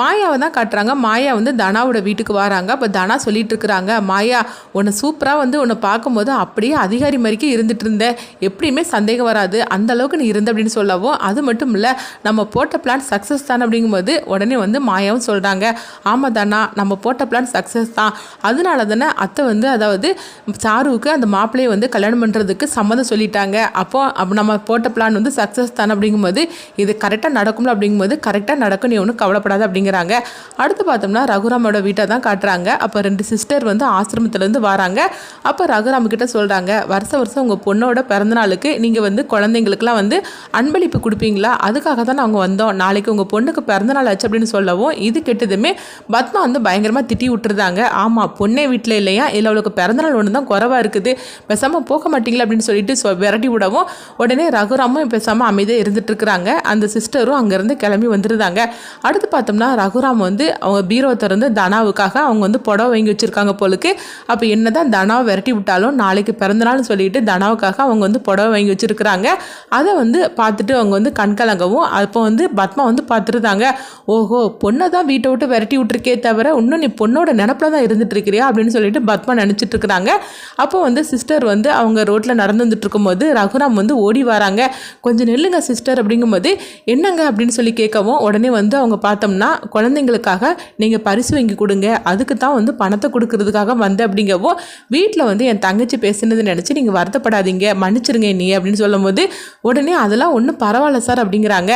மாயாவை தான் காட்டுறாங்க. மாயா வந்து தனாவோட வீட்டுக்கு வராங்க. அப்போ தனா சொல்லிட்டு இருக்கிறாங்க மாயா உன்னை சூப்பராக வந்து உன்னை பார்க்கும்போது அப்படியே அதிகாரி மாதிரிக்கு இருந்துட்டு இருந்த. எப்படியுமே சந்தேகம் வராது. அந்த அளவுக்கு நீ இருந்த அப்படின்னு சொல்லவும் அது மட்டும் இல்லை நம்ம போட்ட பிளான் சக்ஸஸ் தான். அப்படிங்கும்போது உடனே வந்து மாயாவும் சொல்கிறாங்க ஆமாம் தானா நம்ம போட்ட பிளான் சக்ஸஸ் தான். அதனால தானே அத்தை வந்து அதாவது சாருவுக்கு அந்த மாப்பிள்ளையை வந்து கல்யாணம் பண்ணுறதுக்கு சம்மதம் சொல்லிட்டாங்க. அப்போ நம்ம போட்ட பிளான் வந்து சக்ஸஸ் தான். அப்படிங்கும்போது இது கரெக்டாக நடக்கும்ல அப்படிங்கும்போது கரெக்டாக நடக்கும் நீ ஒன்றும் கவலைப்படாத. அப்படிங்கிறாங்க. அடுத்து பார்த்தோம்னா ரகுராமோட வீட்டை தான் காட்டுறாங்க. அப்போ ரெண்டு சிஸ்டர் வந்து ஆசிரமத்துலேருந்து வராங்க. அப்போ ரகுராம் கிட்ட சொல்கிறாங்க வருஷம் வருஷம் உங்கள் பொண்ணோட பிறந்தநாளுக்கு நீங்கள் வந்து குழந்தைங்களுக்குலாம் வந்து அன்பளிப்பு கொடுப்பீங்களா? அதுக்காக தான் நாங்கள் வந்தோம். நாளைக்கு உங்கள் பொண்ணுக்கு பிறந்தநாள் ஆச்சு அப்படின்னு சொல்லவும் இது கெட்டதுமே பத்மா வந்து பயங்கரமாக திட்டி விட்டுருந்தாங்க. ஆமாம் பொண்ணே வீட்டில் இல்லையா? இல்லை அவளுக்கு பிறந்தநாள் ஒன்று தான் குறவாக இருக்குது. பேசாமல் போக மாட்டீங்களா? அப்படின்னு சொல்லிட்டு சொ விரட்டி விடவும் உடனே ரகுராமும் பேசாமல் அமைதியாக இருந்துட்டு இருக்கிறாங்க. அந்த சிஸ்டரும் அங்கேருந்து கிளம்பி வந்துருந்தாங்க. அடுத்து பார்த்தோம்னா ரகுராம் வந்து அவங்க பீரோ திறந்து தனாவுக்காக அவங்க வந்து புடவை வாங்கி வச்சுருக்காங்க போலுக்கு. அப்போ என்ன தான் தனாவை விரட்டி விட்டாலும் நாளைக்கு பிறந்தநாள்னு சொல்லிட்டு தனாவுக்காக அவங்க வந்து புடவை வாங்கி வச்சுருக்குறாங்க. அதை வந்து பார்த்துட்டு அவங்க வந்து கண்கலங்கவும் அப்போ வந்து பத்மா வந்து பார்த்துருந்தாங்க ஓஹோ பொண்ணை தான் வீட்டை விட்டு விரட்டி விட்டுருக்கே தவிர இன்னும் நீ பொண்ணோட நினப்பில் தான் இருந்துட்டு இருக்கிறியா? அப்படின்னு சொல்லிட்டு பத்மா நினச்சிட்டு இருக்கிறாங்க. அப்போ வந்து சிஸ்டர் வந்து அவங்க ரோட்டில் நடந்து வந்துட்டு இருக்கும்போது ரகுராம் வந்து ஓடி வராங்க. கொஞ்சம் நெல்லுங்க சிஸ்டர். அப்படிங்கும்போது என்னங்க? அப்படின்னு சொல்லி கேட்கவும் உடனே வந்து அவங்க பார்த்தோம்னா குழந்தைங்களுக்காக நீங்கள் பரிசு வாங்கி கொடுங்க. அதுக்கு தான் வந்து பணத்தை கொடுக்கறதுக்காக வந்தேன் அப்படிங்கவோ வீட்டில் வந்து என் தங்கச்சி பேசுனது நினச்சி நீங்கள் வருத்தப்படாதீங்க. மன்னிச்சிருங்க நீ அப்படின்னு சொல்லும்போது உடனே அதெல்லாம் ஒன்றும் பரவாயில்ல சார் அப்படிங்கிறாங்க.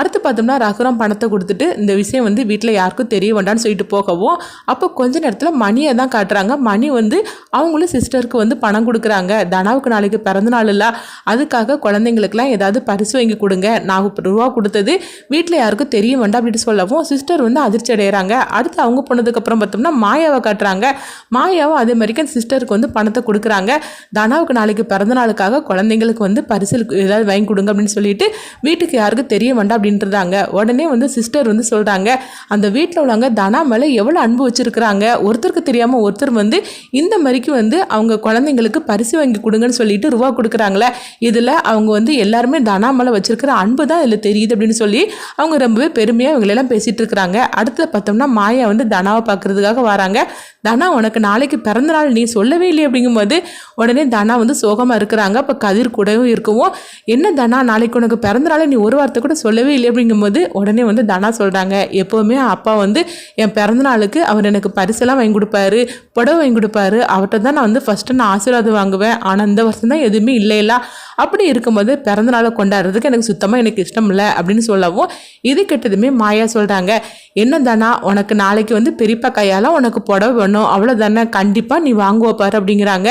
அடுத்து பார்த்தோம்னா ரகுராம் பணத்தை கொடுத்துட்டு இந்த விஷயம் வந்து வீட்டில் யாருக்கும் தெரிய வேண்டாம்னு சொல்லிட்டு போகவும் அப்போ கொஞ்ச நேரத்தில் மணியை தான் காட்டுறாங்க. மணி வந்து அவங்களும் சிஸ்டருக்கு வந்து பணம் கொடுக்குறாங்க. தனாவுக்கு நாளைக்கு பிறந்த நாள் இல்லை. அதுக்காக குழந்தைங்களுக்குலாம் ஏதாவது பரிசு வாங்கி கொடுங்க. நான் ரூபா கொடுத்தது வீட்டில் யாருக்கும் தெரிய வேண்டாம் அப்படின்னு சொல்லவும் சிஸ்டர் வந்து அதிர்ச்சி அடைகிறாங்க அடுத்து அவங்க போனதுக்கப்புறம் பார்த்தோம்னா மாயாவை காட்டுறாங்க. மாயாவும் அதே மாதிரிக்கு சிஸ்டருக்கு வந்து பணத்தை கொடுக்குறாங்க. தனாவுக்கு நாளைக்கு பிறந்த நாளுக்காக குழந்தைங்களுக்கு வந்து பரிசில் ஏதாவது வாங்கி கொடுங்க அப்படின்னு சொல்லிட்டு வீட்டுக்கு யாருக்கும் தெரிய வேண்டாம் அப்படின்றதாங்க உடனே வந்து சிஸ்டர் வந்து சொல்கிறாங்க அந்த வீட்டில் உள்ளவங்க தனா மேலே எவ்வளோ அன்பு வச்சுருக்குறாங்க? ஒருத்தருக்கு தெரியாமல் ஒருத்தர் வந்து இந்த மாதிரிக்கு வந்து அவங்க குழந்தைங்களுக்கு பரிசு வாங்கி கொடுங்கன்னு சொல்லிட்டு ரூபா கொடுக்குறாங்களே. இதில் அவங்க வந்து எல்லாருமே தனா மேலே வச்சுருக்கிற அன்பு தான் இதில் தெரியுது அப்படின்னு சொல்லி அவங்க ரொம்பவே பெருமையாக இவங்களெல்லாம் பேசிகிட்டு இருக்கிறாங்க அடுத்து பார்த்தோம்னா மாயா வந்து தனாவை பார்க்கறதுக்காக வராங்க. தனா உனக்கு நாளைக்கு பிறந்தநாள் நீ சொல்லவே இல்லை அப்படிங்கும்போது உடனே தனா வந்து சோகமாக இருக்கிறாங்க. அப்போ கதிர் கூடவும் இருக்கவும் என்ன தனா நாளைக்கு உனக்கு பிறந்தநாள் நீ ஒரு வார்த்தை கூட சொல்லவே இல்லை அப்படிங்கும்போது உடனே வந்து தனா சொல்கிறாங்க எப்போவுமே அப்பா வந்து என் பிறந்தநாளுக்கு அவர் எனக்கு பரிசெல்லாம் வாங்கி கொடுப்பாரு புடவை வாங்கி கொடுப்பாரு. அவர்கிட்ட தான் நான் வந்து ஃபஸ்ட்டு நான் ஆசீர்வாதம் வாங்குவேன். ஆனால் இந்த வருஷம் தான் எதுவுமே இல்லைல்ல அப்படி இருக்கும்போது பிறந்தநாளை கொண்டாடுறதுக்கு எனக்கு சுத்தமாக எனக்கு இஷ்டம் இல்லை அப்படின்னு சொல்லவும் இது கெட்டதுமே மாயா சொல்கிறாங்க என்ன தானா உனக்கு நாளைக்கு வந்து பெரியப்பா கையால் உனக்கு புடவை வேணும் அவ்வளோதானே கண்டிப்பாக நீ வாங்குவ பாரு அப்படிங்கிறாங்க.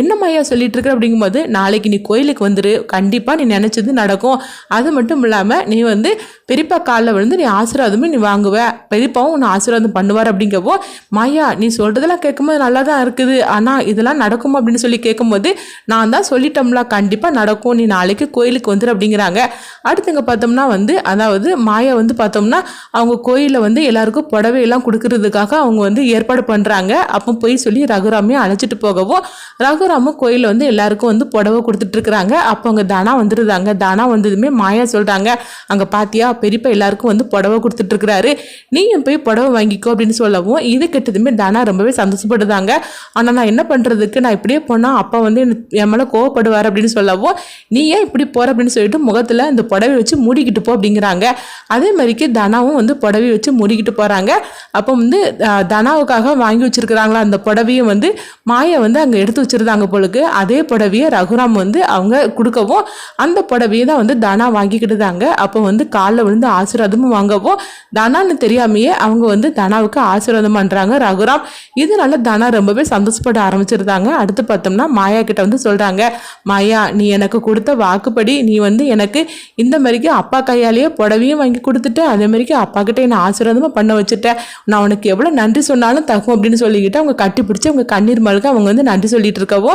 என்ன மாயா சொல்லிட்டு இருக்க அப்படிங்கும்போது நாளைக்கு நீ கோயிலுக்கு வந்துரு கண்டிப்பாக நீ நினச்சது நடக்கும். அது மட்டும் இல்லாமல் நீ வந்து பெரியப்பா காலில் விழுந்து நீ ஆசீர்வாதமும் நீ வாங்குவ. பெரியப்பாவும் உன்னை ஆசீர்வாதம் பண்ணுவார் அப்படிங்கவோ மாயா நீ சொல்கிறதெல்லாம் கேட்கும்போது நல்லா தான் இருக்குது. ஆனால் இதெல்லாம் நடக்குமா? அப்படின்னு சொல்லி கேட்கும்போது நான் தான் சொல்லிட்டோம்ல கண்டிப்பாக நடக்கும். நீ நாளைக்கு கோயிலுக்கு வந்துரு அப்படிங்கிறாங்க. அடுத்துங்க பார்த்தோம்னா வந்து அதாவது மாயா வந்து பார்த்தோம்னா அவங்க கோயிலில் வந்து எல்லாருக்கும் புடவையெல்லாம் கொடுக்கறதுக்காக அவங்க வந்து ஏற்பாடு பண்ணுறாங்க அப்போ போய் சொல்லி ரகுராமையும் அழைச்சிட்டு போகவும் ரகுராமும் கோயிலில் வந்து எல்லாருக்கும் வந்து புடவை கொடுத்துட்ருக்குறாங்க அப்போ அங்கே தானா வந்துடுதாங்க தானா வந்ததுமே மாயா சொல்கிறாங்க அங்கே பாத்தியா பெரியப்பா எல்லாருக்கும் வந்து புடவை கொடுத்துட்ருக்குறாரு நீயும் போய் புடவை வாங்கிக்கோ அப்படின்னு சொல்லவும் இது கெட்டதுமே தானா ரொம்பவே சந்தோஷப்படுதாங்க. ஆனால் நான் என்ன பண்ணுறதுக்கு நான் இப்படியே போனால் அப்பா வந்து என் மேலே கோவப்படுவார் அப்படின்னு சொல்லவும் நீ ஏன் இப்படி போகிற அப்படின்னு சொல்லிட்டு முகத்தில் இந்த புடவை வச்சு மூடிக்கிட்டு போ அப்படிங்கிறாங்க. அதே மாதிரிக்கு தானாவும் வந்து புடவை வச்சு மூடிக்கிட்டு போகிறாங்க அப்போ வந்து தனாவுக்காக வாங்கி வச்சுருக்கிறாங்களா அந்த புடவையும் வந்து மாயை வந்து அங்கே எடுத்து வச்சிருந்தாங்க போலுக்கு. அதே புடவையை ரகுராம் வந்து அவங்க கொடுக்கவும் அந்த புடவையை தான் வந்து தனா வாங்கிக்கிட்டுதாங்க அப்போ வந்து காலில் விழுந்து ஆசீர்வாதமும் வாங்கவும் தனான்னு தெரியாமையே அவங்க வந்து தனாவுக்கு ஆசீர்வாதம் பண்ணுறாங்க ரகுராம் இதனால தனா ரொம்பவே சந்தோஷப்பட ஆரம்பிச்சிருந்தாங்க. அடுத்து பார்த்தோம்னா மாயா கிட்ட வந்து சொல்கிறாங்க மாயா நீ எனக்கு கொடுத்த வாக்குப்படி நீ வந்து எனக்கு இந்த மாதிரிக்கு அப்பா கையாலேயே புடவையும் வாங்கி கொடுத்துட்டு. அதே மாதிரிக்கு அப்பா கிட்ட போட்டு என்னை ஆசீர்வாதமாக பண்ண வச்சுட்டேன். நான் உனக்கு எவ்வளோ நன்றி சொன்னாலும் தகும் அப்படின்னு சொல்லிக்கிட்டு அவங்க கட்டி பிடிச்சி அவங்க கண்ணீர் மழுக அவங்க வந்து நன்றி சொல்லிட்டு இருக்கவோ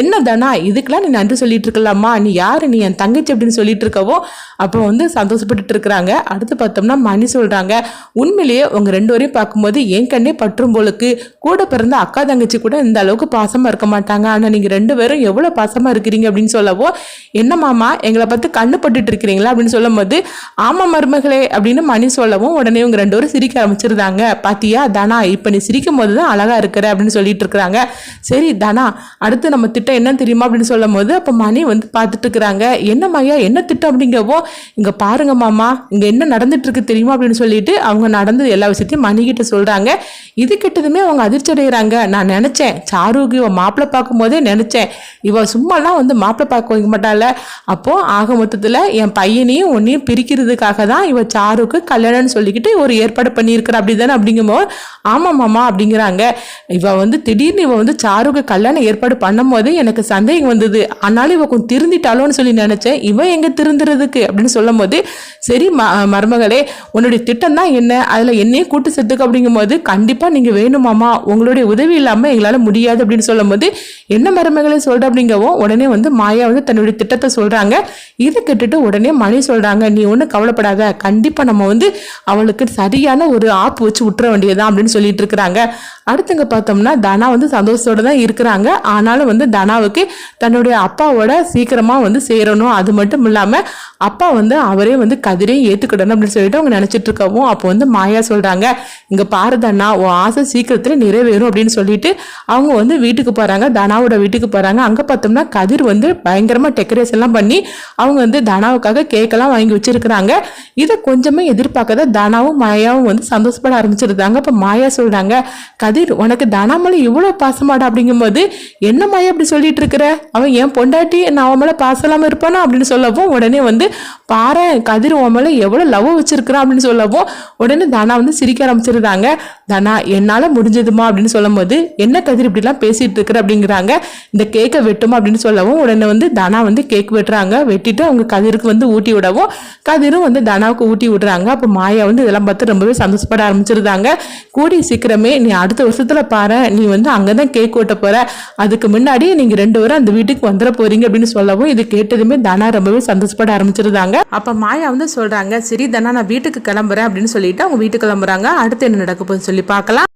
என்ன தானா இதுக்கெல்லாம் நீ நன்றி சொல்லிட்டு இருக்கலாமா? நீ யார்? நீ என் தங்கச்சி அப்படின்னு சொல்லிட்டு இருக்கவோ அப்போ வந்து சந்தோஷப்பட்டுட்டு இருக்கிறாங்க. அடுத்து பார்த்தோம்னா மணி சொல்றாங்க உண்மையிலேயே உங்க ரெண்டு வரையும் பார்க்கும்போது என் கண்ணே பற்றும் போலுக்கு கூட பிறந்த அக்கா தங்கச்சி கூட இந்த அளவுக்கு பாசமாக இருக்க மாட்டாங்க. ஆனால் நீங்க ரெண்டு பேரும் எவ்வளோ பாசமாக இருக்கிறீங்க அப்படின்னு சொல்லவோ என்ன மாமா எங்களை பார்த்து கண்ணு பட்டுட்டு இருக்கிறீங்களா? அப்படின்னு சொல்லும் போது ஆமா மருமகளே அப்படின்னு மணி சொல்லவும் உடனே இவங்க ரெண்டு பேரும் சிரிக்க ஆரம்பிச்சிருந்தாங்க. பாத்தியா தனா இப்போ நீ சிரிக்கும் போது தான் அழகா இருக்கிற அப்படின்னு சொல்லிட்டு இருக்கிறாங்க. சரி தனா அடுத்து நம்ம திட்டம் என்ன தெரியுமா? அப்படின்னு சொல்லும் போது அப்போ மணி வந்து பார்த்துட்டு இருக்கிறாங்க. என்ன மையா என்ன திட்டம் அப்படிங்கவோ? இங்க பாருங்க மாமா இங்க என்ன நடந்துட்டு இருக்கு தெரியுமா? அப்படின்னு சொல்லிட்டு அவங்க நடந்தது எல்லா விஷயத்தையும் மணி கிட்ட சொல்றாங்க. இது கிட்டதுமே அவங்க அதிர்ச்சி அடைகிறாங்க நான் நினைச்சேன் சாருக்கு இவன் மாப்பிள்ளை பார்க்கும் போதே நினைச்சேன். இவ சும்மாலாம் வந்து மாப்பிள்ளை பார்க்க வைக்க மாட்டாள. அப்போ ஆக மொத்தத்துல என் பையனையும் உன்னையும் பிரிக்கிறதுக்காக தான் இவ சாருக்கு கல்யாணம்னு சொல்லி சொல்லிக்கிட்டு ஒரு ஏற்பாடு பண்ணியிருக்கிறா அப்படி தானே அப்படிங்கும்போது ஆமாம் மாமா அப்படிங்கிறாங்க. இவ வந்து திடீர்னு இவ வந்து சாருக்கு கல்யாணம் ஏற்பாடு பண்ணும் போது எனக்கு சந்தேகம் வந்தது. ஆனாலும் இவ கொஞ்சம் திருந்திட்டாளோன்னு சொல்லி நினச்சேன். இவன் எங்கே திருந்துறதுக்கு அப்படின்னு சொல்லும் போது சரி ம மருமகளே உன்னுடைய திட்டம் தான் என்ன? அதில் என்னையும் கூட்டு செத்துக்கு அப்படிங்கும்போது கண்டிப்பாக நீங்கள் வேணுமாமா உங்களுடைய உதவி இல்லாமல் எங்களால் முடியாது அப்படின்னு சொல்லும் போது என்ன மருமகளை சொல்கிற அப்படிங்கவும் உடனே வந்து மாயா வந்து தன்னுடைய திட்டத்தை சொல்கிறாங்க இதை கேட்டுட்டு உடனே மணி சொல்கிறாங்க நீ ஒன்றும் கவலைப்படாத. கண்டிப்பாக நம்ம வந்து அவளுக்கு சரியான ஒரு ஆப்பு வச்சு விட்டுற வேண்டியதுதான் அப்படின்னு சொல்லிட்டு இருக்கிறாங்க. அடுத்தங்க பார்த்தோம்னா தனா வந்து சந்தோஷத்தோடு தான் இருக்கிறாங்க. ஆனாலும் வந்து தனாவுக்கு தன்னுடைய அப்பாவோட சீக்கிரமாக வந்து சேரணும். அது மட்டும் இல்லாமல் அப்பா வந்து அவரே வந்து கதிரையும் ஏற்றுக்கிடணும் அப்படின்னு சொல்லிட்டு அவங்க நினச்சிட்டு இருக்கவும் அப்போ வந்து மாயா சொல்கிறாங்க இங்கே பாரு தனா உன் ஆசை சீக்கிரத்தில் நிறைவேறும் அப்படின்னு சொல்லிட்டு அவங்க வந்து வீட்டுக்கு போகிறாங்க தனாவோட வீட்டுக்கு போகிறாங்க அங்கே பார்த்தோம்னா கதிர் வந்து பயங்கரமாக டெக்கரேஷன்லாம் பண்ணி அவங்க வந்து தனாவுக்காக கேக்கெல்லாம் வாங்கி வச்சிருக்கிறாங்க. இதை கொஞ்சமே எதிர்பார்க்காத தனாவும் மாயாவும் வந்து சந்தோஷப்பட ஆரம்பிச்சிருந்தாங்க அப்போ மாயா சொல்கிறாங்க கதிர் உனக்கு தனாமலை இவ்வளோ பாசமாடா அப்படிங்கும்போது என்ன அப்படி சொல்லிட்டு இருக்கிற? அவன் என் பொண்டாட்டி நான் அவன் மேலே பாச இல்லாமல் இருப்பானா? அப்படின்னு சொல்லவும் உடனே வந்து பாரு கதிர் உன் மேலே எவ்வளோ லவ் வச்சிருக்கிறான்? அப்படின்னு சொல்லவும் உடனே தனா வந்து சிரிக்க ஆரம்பிச்சிருந்தாங்க தனா என்னால் முடிஞ்சதுமா அப்படின்னு சொல்லும் போது என்ன கதிர் இப்படிலாம் பேசிகிட்டு இருக்கிற? அப்படிங்கிறாங்க. இந்த கேக்கை வெட்டுமா அப்படின்னு சொல்லவும் உடனே வந்து தனா வந்து கேக் வெட்டுறாங்க. வெட்டிட்டு அவங்க கதிருக்கு வந்து ஊட்டி விடவும் கதிரும் வந்து தனாவுக்கு ஊட்டி விடுறாங்க. அப்போ மாயா வந்து இதெல்லாம் பார்த்து ரொம்பவே சந்தோஷப்பட ஆரம்பிச்சிருந்தாங்க. கூடி சீக்கிரமே நீ அடுத்த வருஷத்தில் பாரு. நீ வந்து அங்கே தான் கேக் ஓட்ட போகிற அதுக்கு முன்னாடி நீங்கள் ரெண்டு பேரும் அந்த வீட்டுக்கு வந்துட போகிறீங்க அப்படின்னு சொல்லவும் இது கேட்டதுமே தனா ரொம்பவே சந்தோஷப்பட ஆரம்பிச்சிருந்தாங்க. அப்போ மாயா வந்து சொல்கிறாங்க சரி தனா நான் வீட்டுக்கு கிளம்புறேன் அப்படின்னு சொல்லிட்டு அவங்க வீட்டுக்கு கிளம்புறாங்க. அடுத்து என்ன நடக்க போகுதுன்னு சொல்லி பார்க்கலாம்.